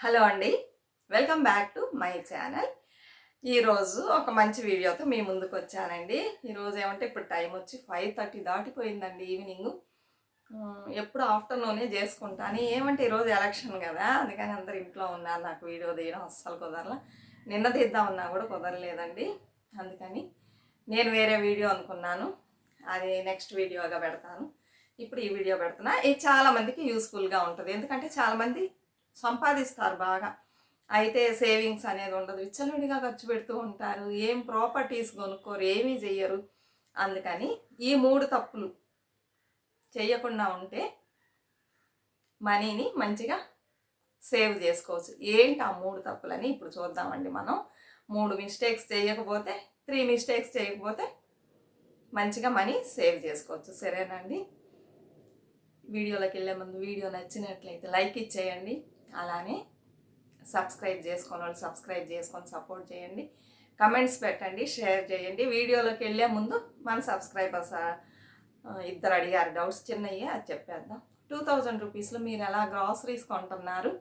Hello అండి. Welcome back to my channel. ఈరోజు ఒక మంచి వీడియోతో మీ ముందుకు వచ్చానండి. ఈరోజు ఏమంటే ఇప్పుడు టైం వచ్చి ఫైవ్ థర్టీ దాటిపోయిందండి ఈవినింగ్. ఎప్పుడు ఆఫ్టర్నూనే చేసుకుంటాను ఏమంటే ఈరోజు ఎలక్షన్ కదా అందుకని అందరు ఇంట్లో ఉన్నారు నాకు వీడియో తీయడం అస్సలు కుదరలా. నిన్న తీద్దామన్నా కూడా కుదరలేదండి. అందుకని నేను వేరే వీడియో అనుకున్నాను. అది నెక్స్ట్ వీడియోగా పెడతాను. ఇప్పుడు ఈ వీడియో పెడుతున్నా. ఇది చాలామందికి యూస్ఫుల్గా ఉంటుంది. ఎందుకంటే చాలామంది సంపాదిస్తారు బాగా. అయితే సేవింగ్స్ అనేది ఉండదు. విచ్చలవిడిగా ఖర్చు పెడుతూ ఉంటారు. ఏం ప్రాపర్టీస్ కొనుక్కోరు ఏమీ చెయ్యరు. అందుకని ఈ మూడు తప్పులు చేయకుండా ఉంటే మనీని మంచిగా సేవ్ చేసుకోవచ్చు. ఏంటి ఆ మూడు తప్పులని ఇప్పుడు చూద్దామండి మనం. మూడు మిస్టేక్స్ చేయకపోతే త్రీ మిస్టేక్స్ చేయకపోతే మంచిగా మనీ సేవ్ చేసుకోవచ్చు. సరేనండి వీడియోలోకి వెళ్ళే ముందు వీడియో నచ్చినట్లయితే లైక్ ఇచ్చేయండి. అలానే సబ్స్క్రైబ్ చేసుకొని వాళ్ళు సబ్స్క్రైబ్ చేసుకొని సపోర్ట్ చేయండి. కమెంట్స్ పెట్టండి షేర్ చేయండి. వీడియోలోకి వెళ్ళే ముందు మన సబ్స్క్రైబర్స్ ఇద్దరు అడిగారు డౌట్స్ చిన్నయ్యే అది చెప్పేద్దాం. టూ థౌజండ్ రూపీస్లో మీరు ఎలా గ్రాసరీస్ కొంటున్నారు?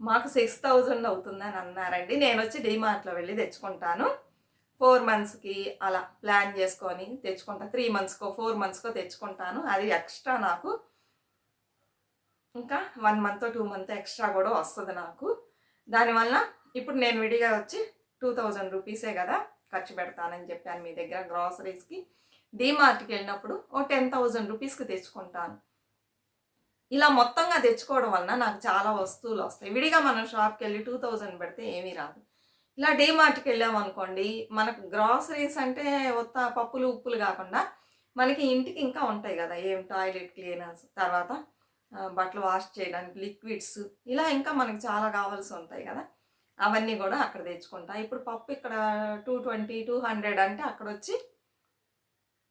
మాకు సిక్స్ థౌజండ్ అవుతుందని అన్నారండి. నేను వచ్చి డీమార్ట్లో వెళ్ళి తెచ్చుకుంటాను. ఫోర్ మంత్స్కి అలా ప్లాన్ చేసుకొని తెచ్చుకుంటాను త్రీ మంత్స్కో ఫోర్ మంత్స్కో తెచ్చుకుంటాను. అది ఎక్స్ట్రా నాకు ఇంకా one month two month extra కూడా వస్తుంది నాకు. దానివల్ల ఇప్పుడు నేను విడిగా వచ్చి టూ థౌజండ్ రూపీసే కదా ఖర్చు పెడతానని చెప్పాను మీ దగ్గర గ్రాసరీస్కి డీమార్ట్కి వెళ్ళినప్పుడు ఓ టెన్ థౌజండ్ రూపీస్కి తెచ్చుకుంటాను. ఇలా మొత్తంగా తెచ్చుకోవడం వలన నాకు చాలా వస్తువులు వస్తాయి. విడిగా మనం షాప్కి వెళ్ళి టూ థౌజండ్ పెడితే ఏమీ రాదు. ఇలా డీమార్ట్కి వెళ్ళామనుకోండి మనకు గ్రాసరీస్ అంటే ఒత్త పప్పులు ఉప్పులు కాకుండా మనకి ఇంటికి ఇంకా ఉంటాయి కదా ఏం టాయిలెట్ క్లీనర్స్ తర్వాత బట్టలు వాష్ చేయడానికి లిక్విడ్స్ ఇలా ఇంకా మనకి చాలా కావాల్సి ఉంటాయి కదా. అవన్నీ కూడా అక్కడ తెచ్చుకుంటా. ఇప్పుడు పప్పు ఇక్కడ టూ ట్వంటీ టూ హండ్రెడ్ అంటే అక్కడ వచ్చి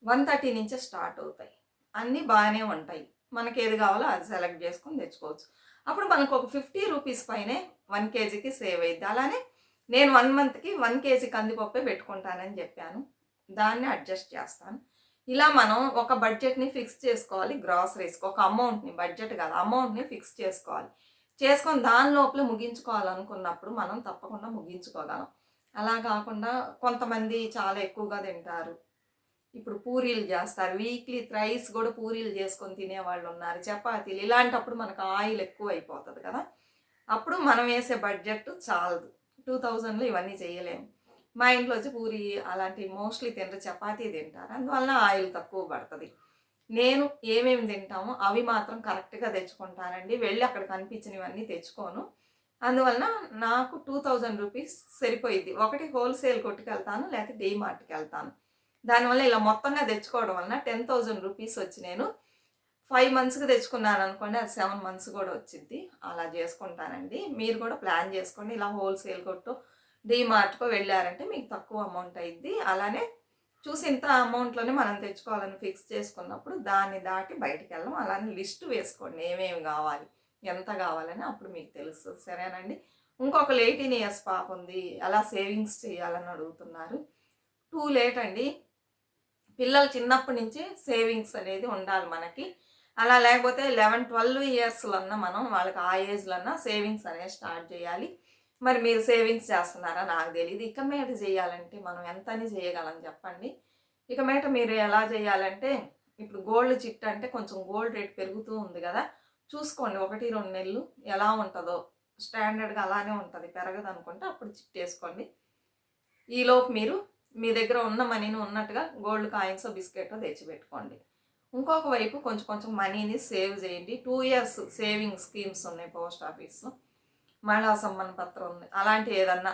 వన్ థర్టీ నుంచే స్టార్ట్ అవుతాయి. అన్నీ బాగానే ఉంటాయి. మనకి ఏది కావాలో అది సెలెక్ట్ చేసుకొని తెచ్చుకోవచ్చు. అప్పుడు మనకు ఒక ఫిఫ్టీ రూపీస్ పైనే వన్ కేజీకి సేవ్ అయ్యింది అలానే నేను వన్ మంత్కి వన్ కేజీ కందిపప్పే పెట్టుకుంటానని చెప్పాను. దాన్ని అడ్జస్ట్ చేస్తాను. ఇలా మనం ఒక బడ్జెట్ని ఫిక్స్ చేసుకోవాలి గ్రాసరీస్కి ఒక అమౌంట్ని బడ్జెట్ కాదు అమౌంట్ని ఫిక్స్ చేసుకోవాలి. చేసుకొని దాని లోపల ముగించుకోవాలనుకున్నప్పుడు మనం తప్పకుండా ముగించుకోగలం. అలా కాకుండా కొంతమంది చాలా ఎక్కువగా తింటారు. ఇప్పుడు పూరీలు చేస్తారు వీక్లీ థ్రైస్ కూడా పూరీలు చేసుకొని తినేవాళ్ళు ఉన్నారు చపాతీలు ఇలాంటప్పుడు మనకు ఆయిల్ ఎక్కువ అయిపోతుంది కదా. అప్పుడు మనం వేసే బడ్జెట్ చాలదు. టూ థౌజండ్లో ఇవన్నీ చేయలేము. మా ఇంట్లో వచ్చి పూరి అలాంటివి మోస్ట్లీ తింటారు చపాతీ తింటారు. అందువలన ఆయిల్ తక్కువ పడుతుంది. నేను ఏమేమి తింటామో అవి మాత్రం కరెక్ట్గా తెచ్చుకుంటానండి. వెళ్ళి అక్కడ కనిపించినవన్నీ తెచ్చుకోను. అందువలన నాకు టూ థౌజండ్ రూపీస్ సరిపోయింది ఒకటి హోల్సేల్ కొట్టుకెళ్తాను లేకపోతే డీమార్ట్కి వెళ్తాను. దానివల్ల ఇలా మొత్తంగా తెచ్చుకోవడం వలన టెన్ థౌజండ్ రూపీస్ వచ్చి నేను ఫైవ్ మంత్స్కి తెచ్చుకున్నాను అనుకోండి అది సెవెన్ మంత్స్ కూడా వచ్చింది అలా చేసుకుంటానండి. మీరు కూడా ప్లాన్ చేసుకోండి. ఇలా హోల్సేల్ కొట్టు డీమార్ట్కు వెళ్ళారంటే మీకు తక్కువ అమౌంట్ అయింది అలానే చూసి ఇంత అమౌంట్లోనే మనం తెచ్చుకోవాలని ఫిక్స్ చేసుకున్నప్పుడు దాన్ని దాటి బయటికి వెళ్ళాం అలానే లిస్ట్ వేసుకోండి. ఏమేమి కావాలి? ఎంత కావాలని అప్పుడు మీకు తెలుస్తుంది. సరేనండి. ఇంకొక ఎయిటీన్ ఇయర్స్ పాప ఉంది. అలా సేవింగ్స్ చేయాలని అడుగుతున్నారు. టూ లేట్ అండి. పిల్లలు చిన్నప్పటి నుంచి సేవింగ్స్ అనేది ఉండాలి మనకి. అలా లేకపోతే లెవెన్ ట్వెల్వ్ ఇయర్స్లో మనం వాళ్ళకి ఆ ఏజ్లో సేవింగ్స్ అనేది స్టార్ట్ చేయాలి. మరి మీరు సేవింగ్స్ చేస్తున్నారా? నాకు తెలియదు ఇక మీద చేయాలంటే మనం ఎంత అని చేయగలం చెప్పండి. ఇక మీద మీరు ఎలా చేయాలంటే ఇప్పుడు గోల్డ్ చిట్ అంటే కొంచెం గోల్డ్ రేట్ పెరుగుతూ ఉంది కదా. చూసుకోండి ఒకటి రెండు నెలలు ఎలా ఉంటుందో. స్టాండర్డ్గా అలానే ఉంటుంది. పెరగదు అనుకుంటే అప్పుడు చిట్ వేసుకోండి. ఈలోపు మీరు మీ దగ్గర ఉన్న మనీని ఉన్నట్టుగా గోల్డ్ కాయిన్స్ బిస్కెట్ తెచ్చి పెట్టుకోండి ఇంకొక వైపు కొంచెం కొంచెం మనీని సేవ్ చేయండి. టూ ఇయర్స్ సేవింగ్ స్కీమ్స్ ఉన్నాయి పోస్ట్ ఆఫీస్లో. మహిళా సమ్మాన పత్రం ఉంది. అలాంటి ఏదన్నా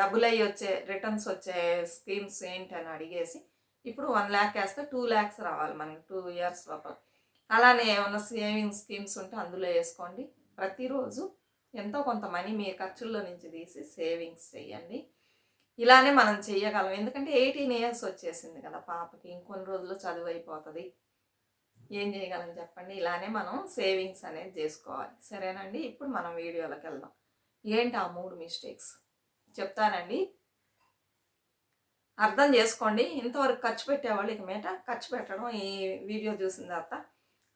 డబ్బులు అయ్యి వచ్చే రిటర్న్స్ వచ్చే స్కీమ్స్ ఏంటి అని అడిగేసి ఇప్పుడు వన్ ల్యాక్ వేస్తే టూ ల్యాక్స్ రావాలి మనకి టూ ఇయర్స్ లోపల. అలానే ఏమైనా సేవింగ్ స్కీమ్స్ ఉంటే అందులో వేసుకోండి. ప్రతిరోజు ఎంతో కొంత మనీ మీ ఖర్చుల్లో నుంచి తీసి సేవింగ్స్ చేయండి. ఇలానే మనం చేయగలం. ఎందుకంటే ఎయిటీన్ ఇయర్స్ వచ్చేసింది కదా పాపకి. ఇంకొన్ని రోజుల్లో చదువు అయిపోతుంది. ఏం చేయగలం చెప్పండి. ఇలానే మనం సేవింగ్స్ అనేది చేసుకోవాలి. సరేనండి? ఇప్పుడు మనం వీడియోలోకి వెళ్దాం. ఏంటి ఆ మూడు మిస్టేక్స్? చెప్తానండి. అర్థం చేసుకోండి. ఇంతవరకు ఖర్చు పెట్టేవాళ్ళు ఇక మీట ఖర్చు పెట్టడం ఈ వీడియో చూసిన తర్వాత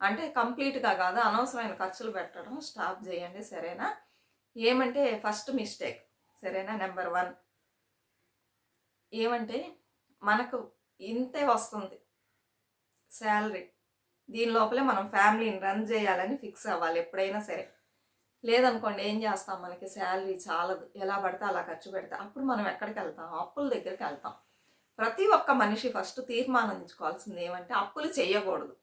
అంటే కంప్లీట్గా కాదు అనవసరమైన ఖర్చులు పెట్టడం స్టాప్ చేయండి. సరేనా? ఏమంటే ఫస్ట్ మిస్టేక్. సరేనా? Number one. ఏమంటే మనకు ఇంతే వస్తుంది. శాలరీ. దీని లోపలే మనం ఫ్యామిలీని రన్ చేయాలని ఫిక్స్ అవ్వాలి ఎప్పుడైనా సరే. లేదనుకోండి ఏం చేస్తాం? మనకి శాలరీ చాలదు. ఎలా పడితే అలా ఖర్చు పెడితే. అప్పుడు మనం ఎక్కడికి వెళ్తాం? అప్పుల దగ్గరికి వెళ్తాం. ప్రతి ఒక్క మనిషి ఫస్ట్ తీర్మానించుకోవాల్సింది ఏమంటే అప్పులు చేయకూడదు.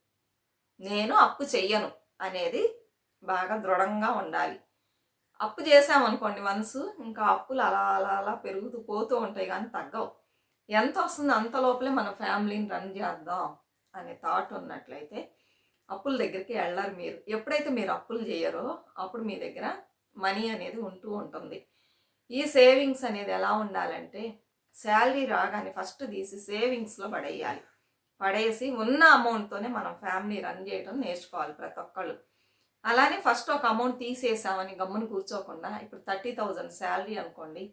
నేను అప్పు చెయ్యను అనేది బాగా దృఢంగా ఉండాలి. అప్పు చేసామనుకోండి వన్స్ ఇంకా అప్పులు అలా అలా అలా పెరుగుతూ పోతూ ఉంటాయి కానీ తగ్గవు. ఎంత వస్తుందో అంత లోపలే మన ఫ్యామిలీని రన్ చేద్దాం అనే థాట్ ఉన్నట్లయితే అప్పుల దగ్గరికి వెళ్ళారు మీరు. ఎప్పుడైతే మీరు అప్పులు చేయరో అప్పుడు మీ దగ్గర మనీ అనేది ఉంటూ ఉంటుంది. ఈ సేవింగ్స్ అనేది ఎలా ఉండాలంటే శాలరీ రాగానే ఫస్ట్ తీసి సేవింగ్స్లో పడేయాలి. పడేసి ఉన్న అమౌంట్తోనే మనం ఫ్యామిలీ రన్ చేయడం నేర్చుకోవాలి ప్రతి ఒక్కళ్ళు. అలానే ఫస్ట్ ఒక అమౌంట్ తీసేసామని గమ్మున కూర్చోకుండా ఇప్పుడు థర్టీ థౌజండ్ శాలరీ అనుకోండి.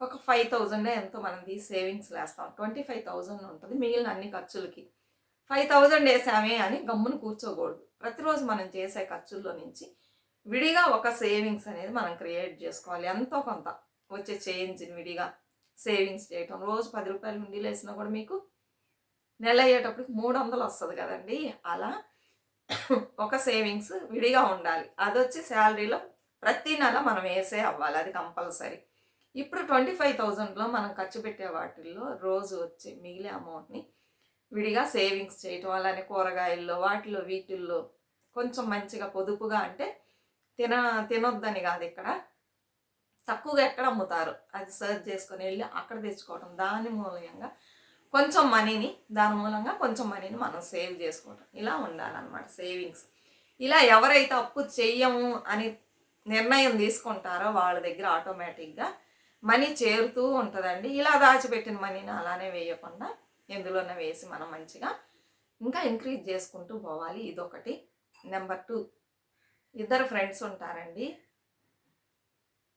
ఒక ఫైవ్ థౌజండ్ ఎంతో మనం తీసి సేవింగ్స్ వేస్తాం ట్వంటీ ఫైవ్ థౌజండ్ ఉంటుంది మిగిలిన అన్ని ఖర్చులకి. ఫైవ్ థౌజండ్ వేసామే అని గమ్మున కూర్చోకూడదు. ప్రతిరోజు మనం చేసే ఖర్చుల్లో నుంచి విడిగా ఒక సేవింగ్స్ అనేది మనం క్రియేట్ చేసుకోవాలి. ఎంతో కొంత వచ్చే చేంజ్ని విడిగా సేవింగ్స్ చేయటం. రోజు పది రూపాయలు ఉండి లేసినా కూడా మీకు నెల అయ్యేటప్పటికి మూడు వందలు వస్తుంది కదండి. అలా ఒక సేవింగ్స్ విడిగా ఉండాలి. అది వచ్చి శాలరీలో ప్రతి నెల మనం వేసే అవ్వాలి. అది కంపల్సరీ. ఇప్పుడు ట్వంటీ ఫైవ్ థౌజండ్లో మనం ఖర్చు పెట్టే వాటిల్లో రోజు వచ్చే మిగిలే అమౌంట్ని విడిగా సేవింగ్స్ చేయటం అలానే కూరగాయల్లో వాటిలో వీటిల్లో కొంచెం మంచిగా పొదుపుగా అంటే తిన తినొద్దని కాదు ఇక్కడ. తక్కువగా ఎక్కడ అమ్ముతారు? అది సర్చ్ చేసుకొని వెళ్ళి అక్కడ తెచ్చుకోవడం దాని మూలంగా కొంచెం మనీని దాని మూలంగా కొంచెం మనీని మనం సేవ్ చేసుకోవటం. ఇలా ఉండాలన్నమాట సేవింగ్స్. ఇలా ఎవరైతే అప్పు చెయ్యము అని నిర్ణయం తీసుకుంటారో వాళ్ళ దగ్గర ఆటోమేటిక్గా మనీ చేరుతూ ఉంటుందండి. ఇలా దాచిపెట్టిన మనీని అలానే వేయకుండా ఎందులోనే వేసి మనం మంచిగా ఇంకా ఇంక్రీజ్ చేసుకుంటూ పోవాలి. ఇదొకటి. నెంబర్ టూ ఇద్దరు ఫ్రెండ్స్ ఉంటారండి.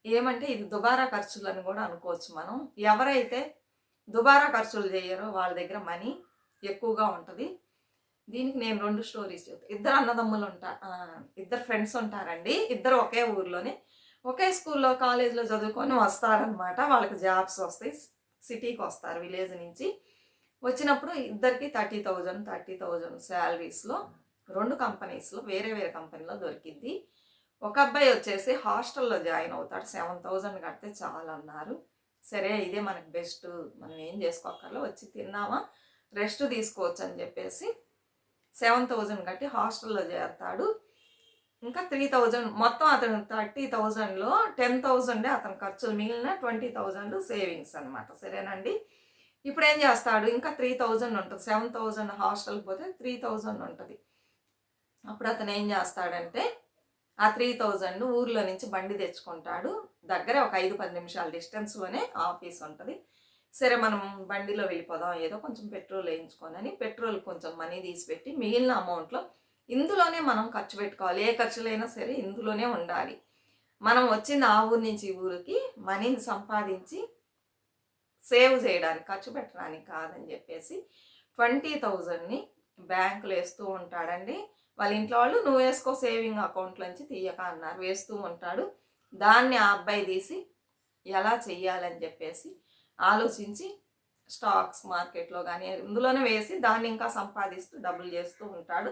ఏమంటే ఇది దుబారా ఖర్చులని కూడా అనుకోవచ్చు మనం. ఎవరైతే దుబారా ఖర్చులు చేయరో వాళ్ళ దగ్గర మనీ ఎక్కువగా ఉంటుంది. దీనికి నేను రెండు స్టోరీస్ చెప్తాను ఇద్దరు అన్నదమ్ములు ఉంటా ఇద్దరు ఫ్రెండ్స్ ఉంటారండి. ఇద్దరు ఒకే ఊర్లోనే. ఒకే స్కూల్లో కాలేజీలో చదువుకొని వస్తారనమాట వాళ్ళకి జాబ్స్ వస్తాయి. సిటీకి వస్తారు విలేజ్ నుంచి. వచ్చినప్పుడు ఇద్దరికి థర్టీ థౌజండ్ థర్టీ థౌజండ్ శాలరీస్లో రెండు కంపెనీస్లో వేరే వేరే కంపెనీలో దొరికిద్ది. ఒక అబ్బాయి వచ్చేసి హాస్టల్లో జాయిన్ అవుతాడు. సెవెన్ థౌజండ్ కడితే చాలు అన్నారు. సరే ఇదే మనకి బెస్ట్ మనం ఏం చేసుకోకర్లో వచ్చి తిన్నామా? రెస్ట్ తీసుకోవచ్చు అని చెప్పేసి సెవెన్ థౌజండ్ కట్టి హాస్టల్లో చేస్తాడు ఇంకా త్రీ థౌజండ్ మొత్తం అతను థర్టీ థౌజండ్లో టెన్ థౌజండే అతని ఖర్చులు మిగిలిన ట్వంటీ థౌజండ్ సేవింగ్స్ అనమాట సరేనండి? ఇప్పుడు ఏం చేస్తాడు? ఇంకా త్రీ థౌజండ్ ఉంటుంది. సెవెన్ థౌజండ్ హాస్టల్కి పోతే త్రీ థౌజండ్ ఉంటుంది. అప్పుడు అతను ఏం చేస్తాడంటే ఆ త్రీ థౌజండ్ ఊర్లో నుంచి బండి తెచ్చుకుంటాడు. దగ్గరే ఒక ఐదు పది నిమిషాల డిస్టెన్స్లోనే ఆఫీస్ ఉంటుంది. సరే మనం బండిలో వెళ్ళిపోదాం. ఏదో కొంచెం పెట్రోల్ వేయించుకోనని పెట్రోల్ కొంచెం మనీ తీసిపెట్టి మిగిలిన అమౌంట్లో ఇందులోనే మనం ఖర్చు పెట్టుకోవాలి. ఏ ఖర్చులైనా సరే ఇందులోనే ఉండాలి. మనం వచ్చిన ఆ ఊరి నుంచి ఈ ఊరికి మనీని సంపాదించి సేవ్ చేయడానికి ఖర్చు పెట్టడానికి కాదని చెప్పేసి ట్వంటీ థౌజండ్ని బ్యాంకులో వేస్తూ ఉంటాడండి. వాళ్ళ ఇంట్లో వాళ్ళు నువ్వు వేసుకో సేవింగ్ అకౌంట్లోంచి తీయక అన్నారు. వేస్తూ ఉంటాడు. దాన్ని ఆ అబ్బాయి తీసి ఎలా చెయ్యాలని చెప్పేసి ఆలోచించి స్టాక్స్ మార్కెట్లో కానీ ఇందులోనే వేసి దాన్ని ఇంకా సంపాదిస్తూ డబ్బులు చేస్తూ ఉంటాడు.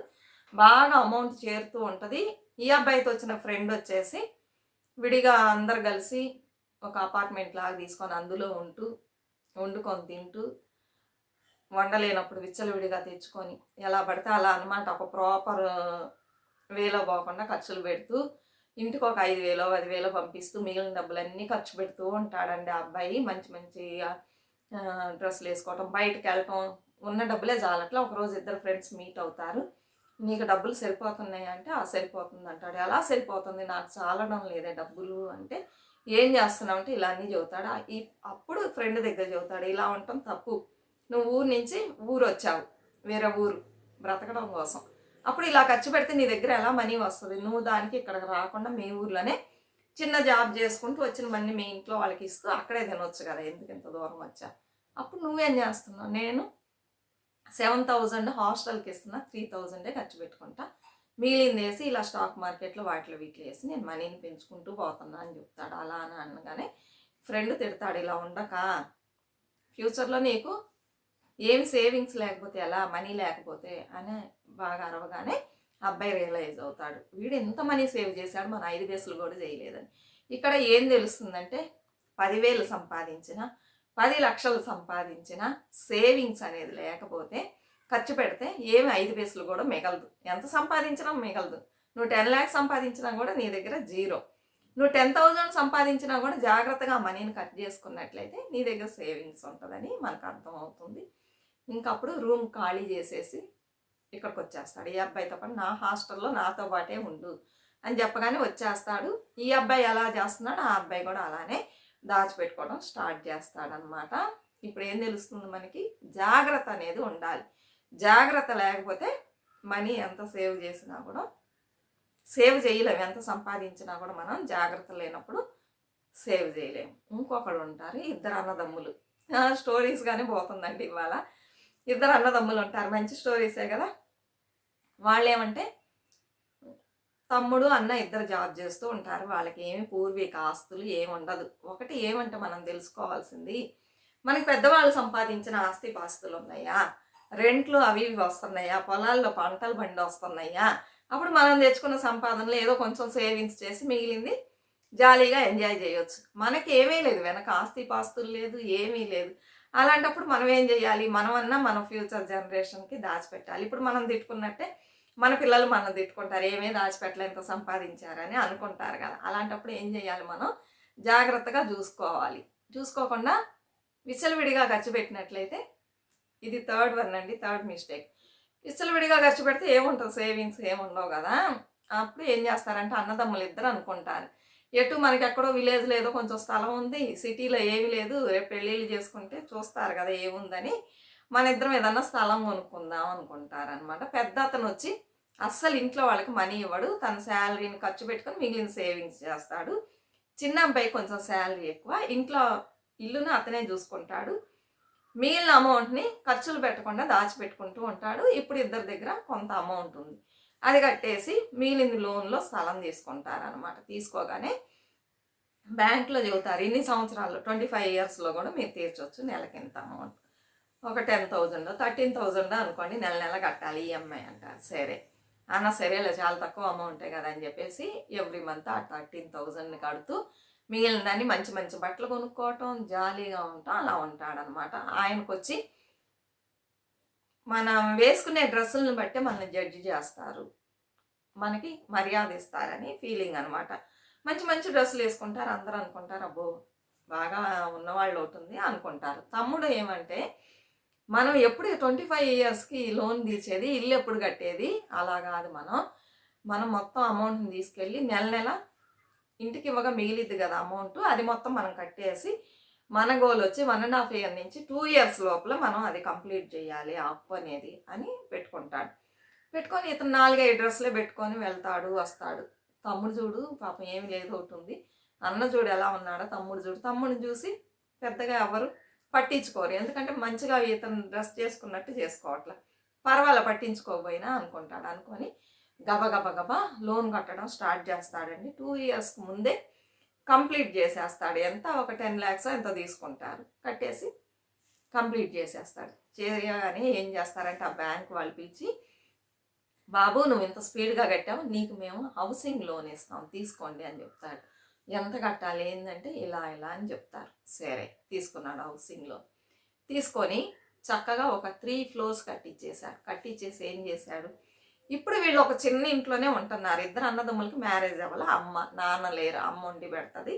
బాగా అమౌంట్ చేరుతూ ఉంటుంది. ఈ అబ్బాయితో వచ్చిన ఫ్రెండ్ వచ్చేసి విడిగా అందరు కలిసి ఒక అపార్ట్మెంట్ లాగా తీసుకొని అందులో ఉంటూ వండుకొని తింటూ వండలేనప్పుడు విచ్చలవిడిగా తెచ్చుకొని ఎలా పడితే అలా అనమాట ఒక ప్రాపర్ వేలో పోకుండా ఖర్చులు పెడుతూ ఇంటికి ఒక ఐదు వేలో పది వేలో పంపిస్తూ మిగిలిన డబ్బులన్నీ ఖర్చు పెడుతూ ఉంటాడండి ఆ అబ్బాయి. మంచి మంచి డ్రెస్సులు వేసుకోవటం బయటకు వెళ్ళటం ఉన్న డబ్బులే చాలట్లా ఒకరోజు ఇద్దరు ఫ్రెండ్స్ మీట్ అవుతారు. నీకు డబ్బులు సరిపోతున్నాయి అంటే ఆ సరిపోతుంది అంటాడు ఎలా సరిపోతుంది? నాకు చాలడం లేదే డబ్బులు అంటే ఏం చేస్తున్నావంటే ఇలా అన్నీ చదువుతాడు? ఆ- ఈ అప్పుడు ఫ్రెండ్ దగ్గర చెబుతాడు ఇలా ఉండటం తప్పు. నువ్వు ఊరు నుంచి ఊరు వచ్చావు. వేరే ఊరు. బ్రతకడం కోసం. అప్పుడు ఇలా ఖర్చు పెడితే నీ దగ్గర ఎలా మనీ వస్తుంది? నువ్వు దానికి ఇక్కడికి రాకుండా మీ ఊర్లోనే చిన్న జాబ్ చేసుకుంటూ వచ్చిన మనీ మీ ఇంట్లో వాళ్ళకి ఇస్తూ అక్కడే తినొచ్చు కదా. ఎందుకు ఇంత దూరం వచ్చా? అప్పుడు నువ్వేం చేస్తున్నావు? నేను సెవెన్ థౌజండ్ హాస్టల్కి ఇస్తున్నా. త్రీ థౌజండే ఖర్చు పెట్టుకుంటా. మిగిలింది వేసి ఇలా స్టాక్ మార్కెట్లో వాటిలో వీటిలో వేసి నేను మనీని పెంచుకుంటూ పోతున్నా అని చెప్తాడు. అలా అని అనగానే ఫ్రెండ్ తిడతాడు ఇలా ఉండక. ఫ్యూచర్లో నీకు ఏం సేవింగ్స్ లేకపోతే ఎలా మనీ లేకపోతే అని బాగా అరవగానే అబ్బాయి రియలైజ్ అవుతాడు. వీడు ఎంత మనీ సేవ్ చేశాడు మన ఐదు వేసులు కూడా చేయలేదని. ఇక్కడ ఏం తెలుస్తుందంటే పదివేలు సంపాదించిన పది లక్షలు సంపాదించిన సేవింగ్స్ అనేది లేకపోతే ఖర్చు పెడితే ఏమి ఐదు పైసలు కూడా మిగలదు. ఎంత సంపాదించినా మిగలదు. నువ్వు టెన్ ల్యాక్స్ సంపాదించినా కూడా నీ దగ్గర జీరో. నువ్వు టెన్ థౌజండ్ సంపాదించినా కూడా జాగ్రత్తగా మనీని కట్ చేసుకున్నట్లయితే నీ దగ్గర సేవింగ్స్ ఉంటుందని మనకు అర్థమవుతుంది. ఇంకప్పుడు రూమ్ ఖాళీ చేసేసి ఇక్కడికి వచ్చేస్తాడు ఈ అబ్బాయితో పాటు నా హాస్టల్లో నాతో పాటే ఉండు అని చెప్పగానే వచ్చేస్తాడు. ఈ అబ్బాయి ఎలా చేస్తున్నాడు ఆ అబ్బాయి కూడా అలానే దాచిపెట్టుకోవడం స్టార్ట్ చేస్తాడనమాట ఇప్పుడు ఏం తెలుస్తుంది మనకి? జాగ్రత్త అనేది ఉండాలి. జాగ్రత్త లేకపోతే మనీ ఎంత సేవ్ చేసినా కూడా సేవ్ చేయలేము ఎంత సంపాదించినా కూడా మనం జాగ్రత్త లేనప్పుడు సేవ్ చేయలేము ఇంకొకడు ఉంటారు ఇద్దరు అన్నదమ్ములు. స్టోరీస్ కానీ పోతుందండి ఇవాళ. ఇద్దరు అన్నదమ్ములు ఉంటారు. మంచి స్టోరీసే కదా? వాళ్ళు ఏమంటే తమ్ముడు అన్న ఇద్దరు జాబ్ చేస్తూ ఉంటారు. వాళ్ళకి ఏమి పూర్వీక ఆస్తులు ఏమి ఉండదు ఒకటి ఏమంటే మనం తెలుసుకోవాల్సింది మనకి పెద్దవాళ్ళు సంపాదించిన ఆస్తి పాస్తులు ఉన్నాయా రెంట్లు అవి ఇవి వస్తున్నాయా? పొలాల్లో పంటలు బండి వస్తున్నాయా అప్పుడు మనం తెచ్చుకున్న సంపాదనలో ఏదో కొంచెం సేవింగ్స్ చేసి మిగిలింది జాలీగా ఎంజాయ్ చేయొచ్చు. మనకి ఏమీ లేదు వెనక ఆస్తి పాస్తులు లేదు ఏమీ లేదు. అలాంటప్పుడు మనం ఏం చేయాలి? మనమన్నా మన ఫ్యూచర్ జనరేషన్కి దాచిపెట్టాలి. ఇప్పుడు మనం తిట్టుకున్నట్టే మన పిల్లలు మనం తిట్టుకుంటారు. ఏమీ దాచిపెట్టలే ఎంత సంపాదించారని అనుకుంటారు కదా. అలాంటప్పుడు ఏం చేయాలి మనం? జాగ్రత్తగా చూసుకోవాలి. చూసుకోకుండా విచ్చలవిడిగా ఖర్చు పెట్టినట్లయితే ఇది థర్డ్ వన్ అండి థర్డ్ మిస్టేక్. విడిగా ఖర్చు పెడితే ఏముంటుంది? సేవింగ్స్ ఏముండవు కదా? అప్పుడు ఏం చేస్తారంటే అన్నదమ్ములు ఇద్దరు అనుకుంటారు. ఎటు మనకి ఎక్కడో విలేజ్ లేదో కొంచెం స్థలం ఉంది సిటీలో ఏమీ లేదు రేపు పెళ్ళిళ్ళు చేసుకుంటే చూస్తారు కదా ఏముందని. మన ఇద్దరం ఏదన్నా స్థలం కొనుక్కుందాం అనుకుంటారు అనమాట పెద్ద అతను వచ్చి అస్సలు ఇంట్లో వాళ్ళకి మనీ ఇవ్వడు. తన శాలరీని ఖర్చు పెట్టుకొని మిగిలిన సేవింగ్స్ చేస్తాడు. చిన్న అబ్బాయి కొంచెం శాలరీ ఎక్కువ. ఇంట్లో ఇల్లును అతనే చూసుకుంటాడు. మిగిలిన అమౌంట్ని ఖర్చులు పెట్టకుండా దాచిపెట్టుకుంటూ ఉంటాడు. ఇప్పుడు ఇద్దరి దగ్గర కొంత అమౌంట్ ఉంది. అది కట్టేసి మిగిలిన లోన్లో స్థలం తీసుకుంటారనమాట తీసుకోగానే బ్యాంకులో చెబుతారు ఇన్ని సంవత్సరాలు ట్వంటీ ఫైవ్ ఇయర్స్లో కూడా మీరు తీర్చవచ్చు నెలకి ఇంత అమౌంట్. ఒక టెన్ థౌజండ్ థర్టీన్ థౌజండ్ అనుకోండి నెల నెల కట్టాలి ఈఎంఐ అంటారు. సరే. అన్న సరేలే చాలా తక్కువ అమౌంటే కదా అని చెప్పేసి ఎవ్రీ మంత్ ఆ థర్టీన్ థౌజండ్ని కడుతూ మిగిలినదాన్ని మంచి మంచి బట్టలు కొనుక్కోవటం జాలీగా ఉంటాం అలా ఉంటాడనమాట ఆయనకు వచ్చి మనం వేసుకునే డ్రెస్సులను బట్టి మనల్ని జడ్జి చేస్తారు. మనకి మర్యాద ఇస్తారని ఫీలింగ్ అనమాట మంచి మంచి డ్రెస్సులు వేసుకుంటారు అందరూ అనుకుంటారు అబ్బో బాగా ఉన్నవాళ్ళు అవుతుంది అనుకుంటారు. తమ్ముడు ఏమంటే మనం ఎప్పుడు ట్వంటీ ఫైవ్ ఇయర్స్కి లోన్ తీసేది ఇల్లు ఎప్పుడు కట్టేది? అలా కాదు మనం. మనం మొత్తం అమౌంట్ని తీసుకెళ్ళి నెల నెల ఇంటికి ఇవ్వగా మిగిలిద్ది కదా అమౌంట్ అది మొత్తం మనం కట్టేసి మన గోల్ వచ్చి వన్ అండ్ హాఫ్ ఇయర్ నుంచి టూ ఇయర్స్ లోపల మనం అది కంప్లీట్ చేయాలి ఆ అప్పు అనేది అని పెట్టుకుంటాడు. పెట్టుకొని ఇతను నాలుగైదు డ్రెస్సులే పెట్టుకొని వెళ్తాడు వస్తాడు. తమ్ముడు చూడు పాపం ఏమి లేదు ఒకటి అన్న చూడు ఎలా ఉన్నాడో తమ్ముడు చూడు. తమ్ముడిని చూసి పెద్దగా ఎవరు పట్టించుకోరు. ఎందుకంటే మంచిగా ఇతను డ్రెస్ చేసుకున్నట్టు చేసుకోవట్లే. పర్వాలే పట్టించుకోకపోయినా అనుకుంటాడు. అనుకొని గబగబగబా లోన్ కట్టడం స్టార్ట్ చేస్తాడండి. టూ ఇయర్స్కి ముందే కంప్లీట్ చేసేస్తాడు. ఎంత? ఒక టెన్ ల్యాక్స్ ఎంత తీసుకుంటారు. కట్టేసి కంప్లీట్ చేసేస్తాడు. చేయగానే ఏం చేస్తారంటే ఆ బ్యాంక్ వాళ్ళు పిలిచి బాబు నువ్వు ఇంత స్పీడ్గా కట్టావు. నీకు మేము హౌసింగ్ లోన్ ఇస్తాం. తీసుకోండి అని చెప్తాడు. ఎంత కట్టాలి? ఏంటంటే ఇలా ఇలా అని చెప్తారు. సరే తీసుకున్నాడు హౌసింగ్ లోన్. తీసుకొని చక్కగా ఒక త్రీ ఫ్లోర్స్ కట్టించేశాడు కట్టించేసి ఏం చేశాడు? ఇప్పుడు వీళ్ళు ఒక చిన్న ఇంట్లోనే ఉంటున్నారు. ఇద్దరు అన్నదమ్ములకి మ్యారేజ్ అవ్వాలి? అమ్మ నాన్న లేరు. అమ్మ వండి పెడుతుంది.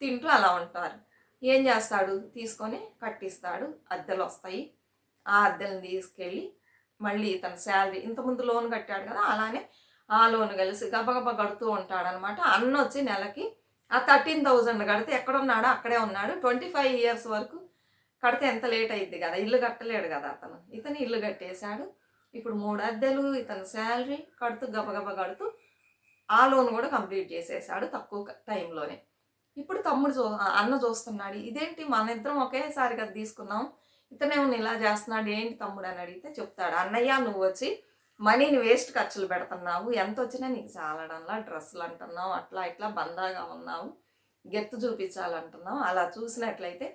తింటూ అలా ఉంటారు. ఏం చేస్తాడు? తీసుకొని కట్టిస్తాడు. అద్దెలు వస్తాయి. ఆ అద్దెలను తీసుకెళ్ళి మళ్ళీ తన శాలరీ ఇంతకుముందు లోన్ కట్టాడు కదా అలానే ఆ లోన్ కలిసి గబగబ కడుతూ ఉంటాడనమాట అన్న వచ్చి నెలకి ఆ థర్టీన్ థౌజండ్ కడితే ఎక్కడున్నాడో అక్కడే ఉన్నాడు. ట్వంటీ ఫైవ్ ఇయర్స్ వరకు కడితే ఎంత లేట్ అయింది కదా? ఇల్లు కట్టలేడు కదా అతను. ఇతను ఇల్లు కట్టేశాడు. ఇప్పుడు మూడు అద్దెలు ఇతని శాలరీ కడుతూ గబగబ కడుతూ ఆ లోన్ కూడా కంప్లీట్ చేసేసాడు తక్కువ టైంలోనే ఇప్పుడు తమ్ముడు చూ అన్న చూస్తున్నాడు ఇదేంటి మన ఇద్దరం ఒకేసారి కదా తీసుకున్నాం? ఇతనేమో ఇలా చేస్తున్నాడు ఏంటి తమ్ముడు? అని అడిగితే చెప్తాడు అన్నయ్య నువ్వు వచ్చి మనీని వేస్ట్ ఖర్చులు పెడుతున్నావు ఎంత వచ్చినా నీకు చాలడంలా డ్రెస్సులు అంటున్నావు అట్లా ఇట్లా బందాగా ఉన్నావు గెత్తు చూపించాలంటున్నావు అలా చూసినట్లయితే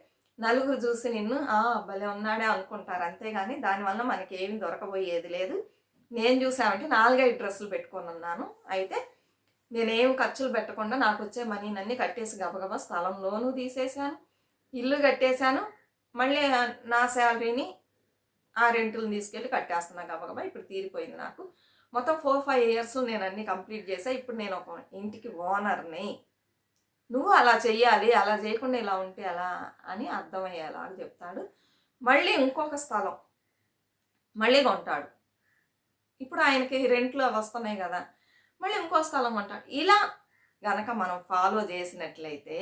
నలుగురు చూసి నిన్ను ఆ భలే ఉన్నాడే అనుకుంటారు. అంతేగాని దానివల్ల మనకి ఏమి దొరకబోయేది లేదు. నేను చూసామంటే నాలుగైదు డ్రెస్సులు పెట్టుకొని ఉన్నాను. అయితే నేనేం ఖర్చులు పెట్టకుండా నాకు వచ్చే మనీనన్నీ కట్టేసి గబగబా స్థలం లోను తీసేశాను. ఇల్లు కట్టేశాను. మళ్ళీ నా శాలరీని ఆ రెంటులను తీసుకెళ్ళి కట్టేస్తున్నా గబగబా. ఇప్పుడు తీరిపోయింది నాకు. మొత్తం ఫోర్ ఫైవ్ ఇయర్స్ నేను అన్ని కంప్లీట్ చేసా ఇప్పుడు నేను ఒక ఇంటికి ఓనర్ని. నువ్వు అలా చెయ్యాలి అలా చేయకుండా ఇలా ఉంటే అలా అని అర్థమయ్యేలా అని చెప్తాడు. మళ్ళీ ఇంకొక స్థలం మళ్ళీ కొంటాడు. ఇప్పుడు ఆయనకి రెంట్లు అవి వస్తున్నాయి కదా మళ్ళీ ఇంకో స్థలం అంటాడు. ఇలా గనక మనం ఫాలో చేసినట్లయితే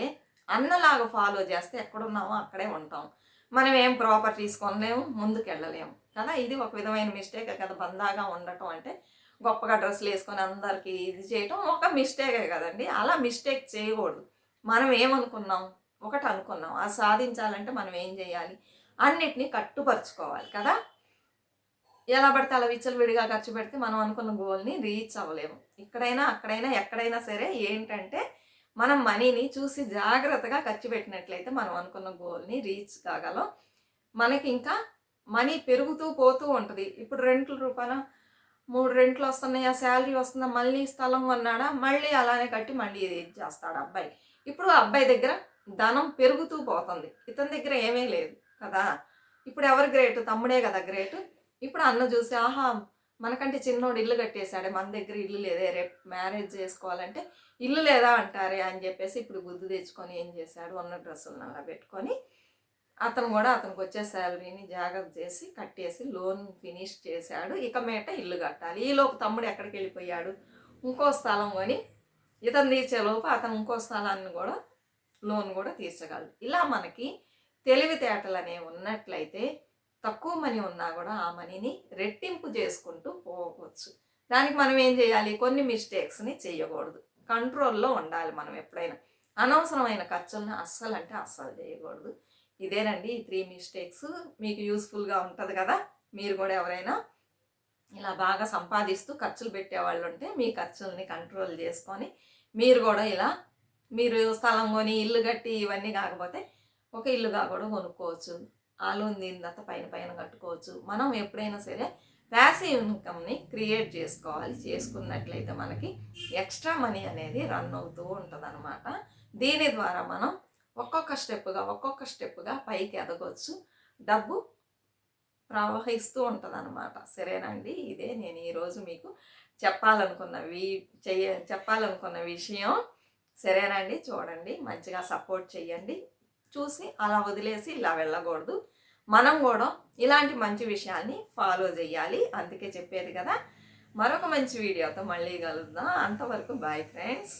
అన్నలాగా ఫాలో చేస్తే ఎక్కడున్నామో అక్కడే ఉంటాం. మనం ఏం ప్రాపర్టీస్ కొనలేము ముందుకు వెళ్ళలేము కదా. ఇది ఒక విధమైన మిస్టేకే కదా. బందాగా ఉండటం అంటే గొప్పగా డ్రెస్సులు వేసుకొని అందరికీ ఇది చేయటం ఒక మిస్టేకే కదండి. అలా మిస్టేక్ చేయకూడదు. మనం ఏమనుకున్నాం? ఒకటి అనుకున్నాం. అది సాధించాలంటే మనం ఏం చేయాలి? అన్నిటినీ కట్టుపరుచుకోవాలి కదా? ఎలా పడితే అలా విచ్చలవిడిగా ఖర్చు పెడితే మనం అనుకున్న గోల్ని రీచ్ అవ్వలేము. ఇక్కడైనా అక్కడైనా ఎక్కడైనా సరే ఏంటంటే మనం మనీని చూసి జాగ్రత్తగా ఖర్చు పెట్టినట్లయితే మనం అనుకున్న గోల్ని రీచ్ కాగలం. మనకి ఇంకా మనీ పెరుగుతూ పోతూ ఉంటుంది. ఇప్పుడు రెంట్ల రూపాయన మూడు రెంట్లు వస్తున్నాయా శాలరీ వస్తుందా మళ్ళీ స్థలం కొన్నాడా మళ్ళీ అలానే కట్టి మళ్ళీ ఇది చేస్తాడు అబ్బాయి? ఇప్పుడు అబ్బాయి దగ్గర ధనం పెరుగుతూ పోతుంది. ఇతని దగ్గర ఏమీ లేదు కదా? ఇప్పుడు ఎవరు గ్రేట్ తమ్ముడే కదా గ్రేట్ ఇప్పుడు అన్న చూసి ఆహా మనకంటే చిన్నోడు ఇల్లు కట్టేశాడే మన దగ్గర ఇల్లు లేదే రేపు మ్యారేజ్ చేసుకోవాలంటే ఇల్లు లేదా అంటారే? అని చెప్పేసి ఇప్పుడు గుద్దు తెచ్చుకొని ఏం చేశాడు? ఉన్న డ్రెస్సులను అలా పెట్టుకొని అతను కూడా అతనికి వచ్చే శాలరీని జాగ్రత్త చేసి కట్టేసి లోన్ ఫినిష్ చేశాడు. ఇక మీట ఇల్లు కట్టాలి. ఈలోపు తమ్ముడు ఎక్కడికి వెళ్ళిపోయాడు? ఇంకో స్థలం కొని ఇతను తీర్చేలోపు అతను ఇంకో స్థలాన్ని కూడా లోన్ కూడా తీర్చగలడు. ఇలా మనకి తెలివితేటలు అనేవి ఉన్నట్లయితే తక్కువ మనీ ఉన్నా కూడా ఆ మనీని రెట్టింపు చేసుకుంటూ పోవచ్చు. దానికి మనం ఏం చేయాలి? కొన్ని మిస్టేక్స్ని చేయకూడదు. కంట్రోల్లో ఉండాలి మనం ఎప్పుడైనా. అనవసరమైన ఖర్చులను అస్సలు అంటే అస్సలు చేయకూడదు. ఇదేనండి ఈ త్రీ మిస్టేక్స్ మీకు యూస్ఫుల్గా ఉంటుంది కదా? మీరు కూడా ఎవరైనా ఇలా బాగా సంపాదిస్తూ ఖర్చులు పెట్టేవాళ్ళు ఉంటే మీ ఖర్చుల్ని కంట్రోల్ చేసుకొని మీరు కూడా ఇలా మీరు స్థలం కొని ఇల్లు కట్టి ఇవన్నీ కాకపోతే ఒక ఇల్లుగా కూడా కొనుక్కోవచ్చు. ఆ లోన్ దీని తర్వాత పైన పైన కట్టుకోవచ్చు. మనం ఎప్పుడైనా సరే ప్యాసివ్ ఇన్కమ్ని క్రియేట్ చేసుకోవాలి. చేసుకున్నట్లయితే మనకి ఎక్స్ట్రా మనీ అనేది రన్ అవుతూ ఉంటుంది దీని ద్వారా మనం ఒక్కొక్క స్టెప్గా ఒక్కొక్క స్టెప్గా పైకి ఎదగవచ్చు డబ్బు ప్రవహిస్తూ ఉంటుంది అనమాట సరేనండి ఇదే నేను ఈరోజు మీకు చెప్పాలనుకున్న వి చెయ్య చెప్పాలనుకున్న విషయం. సరేనండి చూడండి మంచిగా సపోర్ట్ చేయండి చూసి అలా వదిలేసి ఇలా వెళ్ళకూడదు. మనం కూడా ఇలాంటి మంచి విషయాల్ని ఫాలో చేయాలి అందుకే చెప్పేది కదా. మరొక మంచి వీడియోతో మళ్ళీ కలుద్దాం. అంతవరకు బాయ్ ఫ్రెండ్స్.